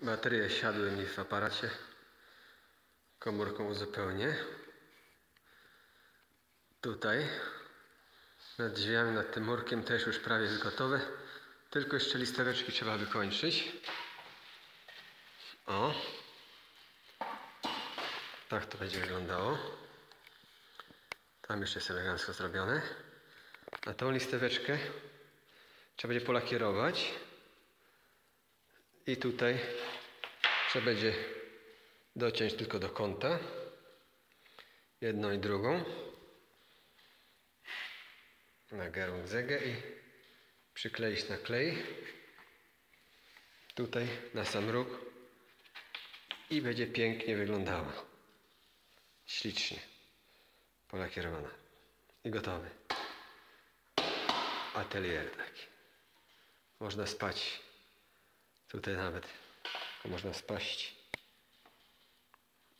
Baterie siadły mi w aparacie. Komórką uzupełnię. Tutaj nad drzwiami, nad tym murkiem też już prawie jest gotowe. Tylko jeszcze listeweczki trzeba wykończyć. O. Tak to będzie wyglądało. Tam jeszcze jest elegancko zrobione. A tą listeweczkę trzeba będzie polakierować. I tutaj trzeba będzie dociąć tylko do kąta. Jedną i drugą. Na gerungzegę i przykleić na klej. Tutaj na sam róg. I będzie pięknie wyglądała. Ślicznie. Polakierowana. I gotowy. Atelier taki. Można spać. Tutaj nawet można spaść.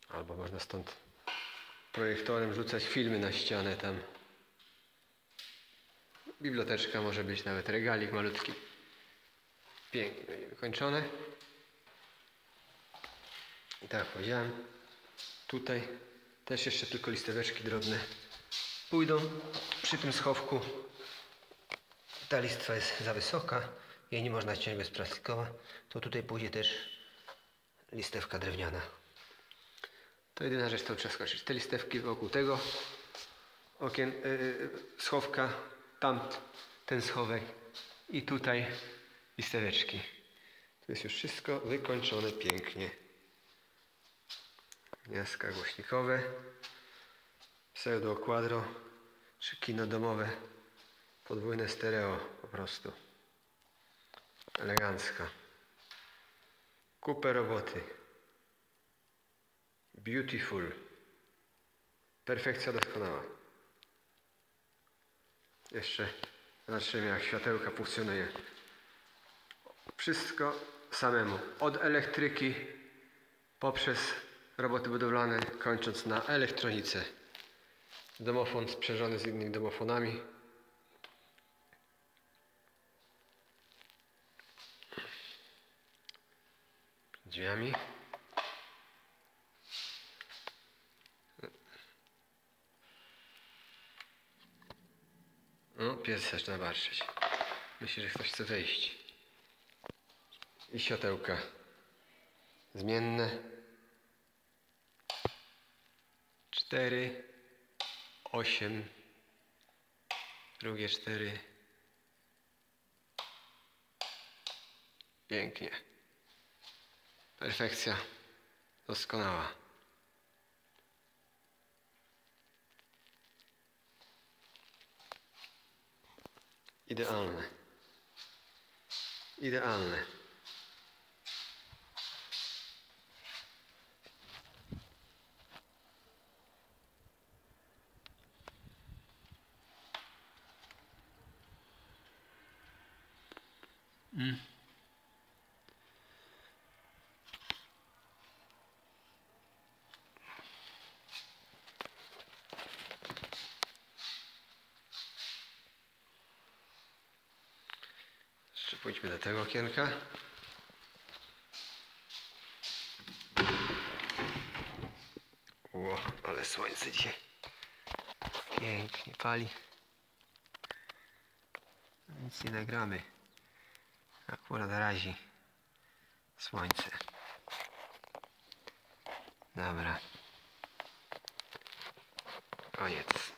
Albo można stąd projektorem rzucać filmy na ścianę tam. Biblioteczka może być nawet regalik malutki. Pięknie wykończone. I tak powiedziałem, tutaj też jeszcze tylko listeweczki drobne pójdą przy tym schowku. Ta listwa jest za wysoka, jej nie można ciąć bezplastikowa, to tutaj pójdzie też listewka drewniana. To jedyna rzecz, którą trzeba skoczyć. Te listewki wokół tego okien, yy, schowka, tam ten schowek i tutaj listeweczki. Tu jest już wszystko wykończone pięknie. Gniazdka głośnikowe, pseudo quadro czy kino domowe, podwójne stereo po prostu. Elegancka. Kupę roboty. Beautiful. Perfekcja doskonała. Jeszcze zobaczymy jak światełka funkcjonuje. Wszystko samemu. Od elektryki poprzez roboty budowlane, kończąc na elektronice. Domofon sprzężony z innymi domofonami. Drzwiami. No, pies zaczyna barczyć. Myśli, że ktoś chce wejść. I światełka zmienne. Cztery, osiem, drugie cztery. Pięknie. Perfekcja doskonała. Idealne. Idealne. Mm. Pójdźmy do tego okienka. Ło, ale słońce dzisiaj pięknie pali. Nic nie nagramy. Akurat razi słońce. Dobra. Koniec.